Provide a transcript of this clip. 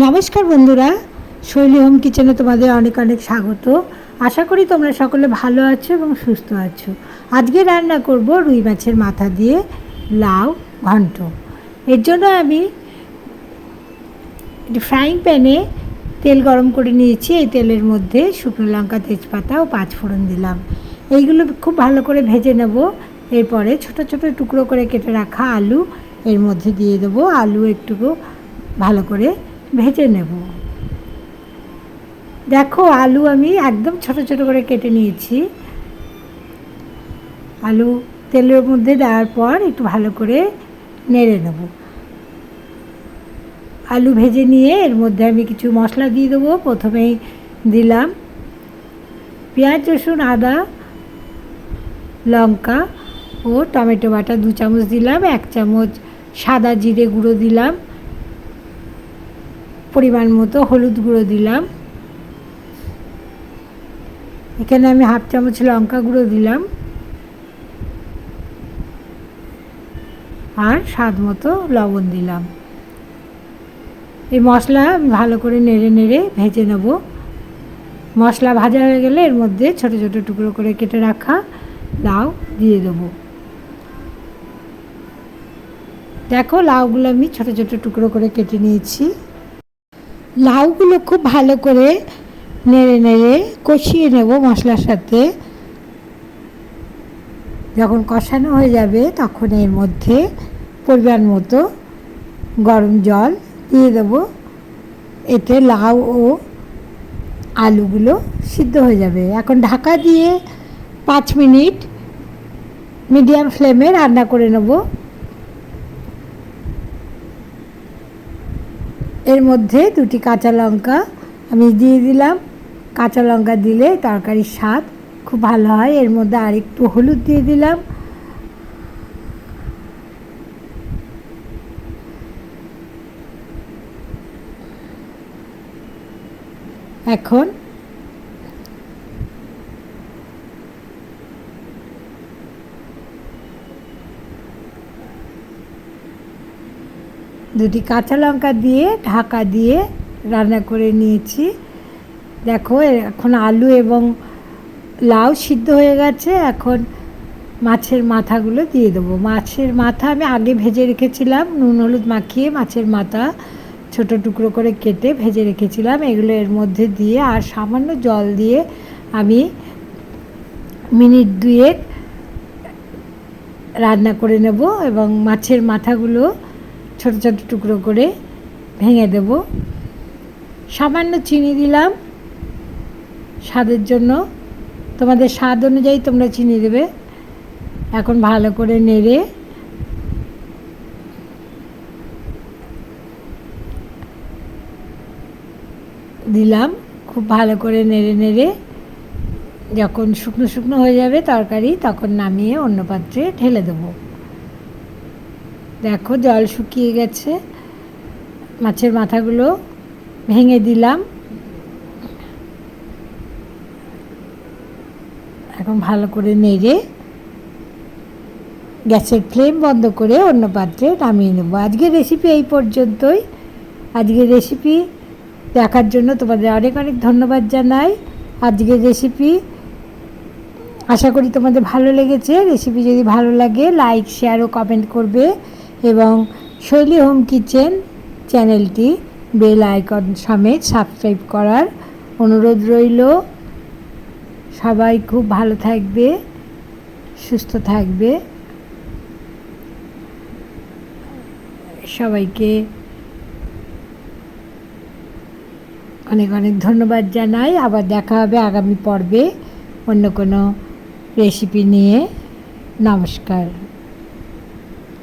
নমস্কার বন্ধুরা, শৈলী হোম কিচেনে তোমাদের অনেক অনেক স্বাগত। আশা করি তোমরা সকলে ভালো আছো এবং সুস্থ আছো। আজকে রান্না করব রুই মাছের মাথা দিয়ে লাউ ঘন্ট। এর জন্য আমি ফ্রাইং প্যানে তেল গরম করে নিয়েছি। এই তেলের মধ্যে শুকনো লঙ্কা, তেজপাতা ও পাঁচ ফোড়ন দিলাম। এইগুলো খুব ভালো করে ভেজে নেব। এরপরে ছোট ছোট টুকরো করে কেটে রাখা আলু এর মধ্যে দিয়ে দেবো। আলু একটু ভালো করে ভেজে নেব। দেখো, আলু আমি একদম ছোট ছোট করে কেটে নিয়েছি। আলু তেলের মধ্যে দেওয়ার পর একটু ভালো করে নেড়ে নেব। আলু ভেজে নিয়ে এর মধ্যে আমি কিছু মশলা দিয়ে দেবো। প্রথমেই দিলাম পেঁয়াজ, রসুন, আদা, লঙ্কা ও টমেটো বাটা দু চামচ দিলাম। এক চামচ সাদা জিরে গুঁড়ো দিলাম। পরিমাণ মতো হলুদ গুঁড়ো দিলাম। এখানে আমি হাফ চামচ লঙ্কা গুঁড়ো দিলাম। আর স্বাদ মতো লবণ দিলাম। এই মশলা ভালো করে নেড়ে নেড়ে ভেজে নেব। মশলা ভাজা হয়ে গেলে এর মধ্যে ছোট ছোট টুকরো করে কেটে রাখা লাউ দিয়ে দেবো। দেখো লাউগুলো আমি ছোট ছোট টুকরো করে কেটে নিয়েছি। লাউগুলো খুব ভালো করে নেড়ে নেড়ে কষিয়ে নেব মশলার সাথে। যখন কষানো হয়ে যাবে, তখন এর মধ্যে পরিমাণ মতো গরম জল দিয়ে দেবো। এতে লাউ ও আলুগুলো সিদ্ধ হয়ে যাবে। এখন ঢাকা দিয়ে পাঁচ মিনিট মিডিয়াম ফ্লেমে রান্না করে নেব। এর মধ্যে দুটি কাঁচা লঙ্কা আমি দিয়ে দিলাম। কাঁচা লঙ্কা দিলে তরকারির স্বাদ খুব ভালো হয়। এর মধ্যে আর একটু হলুদ দিয়ে দিলাম। এখন দুটি কাঁচা লঙ্কা দিয়ে ঢাকা দিয়ে রান্না করে নিয়েছি। দেখো, এখন আলু এবং লাউ সিদ্ধ হয়ে গেছে। এখন মাছের মাথাগুলো দিয়ে দেবো। মাছের মাথা আমি আগে ভেজে রেখেছিলাম, নুন, হলুদ মাখিয়ে মাছের মাথা ছোট টুকরো করে কেটে ভেজে রেখেছিলাম। এগুলো এর মধ্যে দিয়ে আর সামান্য জল দিয়ে আমি মিনিট দুয়েক রান্না করে নেব এবং মাছের মাথাগুলো ছোট ছোট টুকরো করে ভেঙে দেব। সামান্য চিনি দিলাম। স্বাদের জন্য। তোমাদের স্বাদ অনুযায়ী তোমরা চিনি দেবে। এখন ভালো করে নেড়ে দিলাম। খুব ভালো করে নেড়ে নেড়ে যখন শুকনো শুকনো হয়ে যাবে তরকারি, তখন নামিয়ে অন্য পাত্রে ঢেলে দেবো। দেখো, জল শুকিয়ে গেছে। মাছের মাথাগুলো ভেঙে দিলাম। এখন ভালো করে নেড়ে গ্যাসের ফ্লেম বন্ধ করে অন্য পাত্রে নামিয়ে নেব। আজকের রেসিপি এই পর্যন্তই। আজকের রেসিপি দেখার জন্য তোমাদের অনেক অনেক ধন্যবাদ জানাই। আজকের রেসিপি আশা করি তোমাদের ভালো লেগেছে। রেসিপি যদি ভালো লাগে লাইক শেয়ার ও কমেন্ট করবে। এবং শৈলী হোম কিচেন চ্যানেলটি বেল আইকন সমেত সাবস্ক্রাইব করার অনুরোধ রইল। সবাই খুব ভালো থাকবে, সুস্থ থাকবে। সবাইকে অনেক অনেক ধন্যবাদ জানাই। আবার দেখা হবে আগামী পর্বে অন্য কোনো রেসিপি নিয়ে। নমস্কার।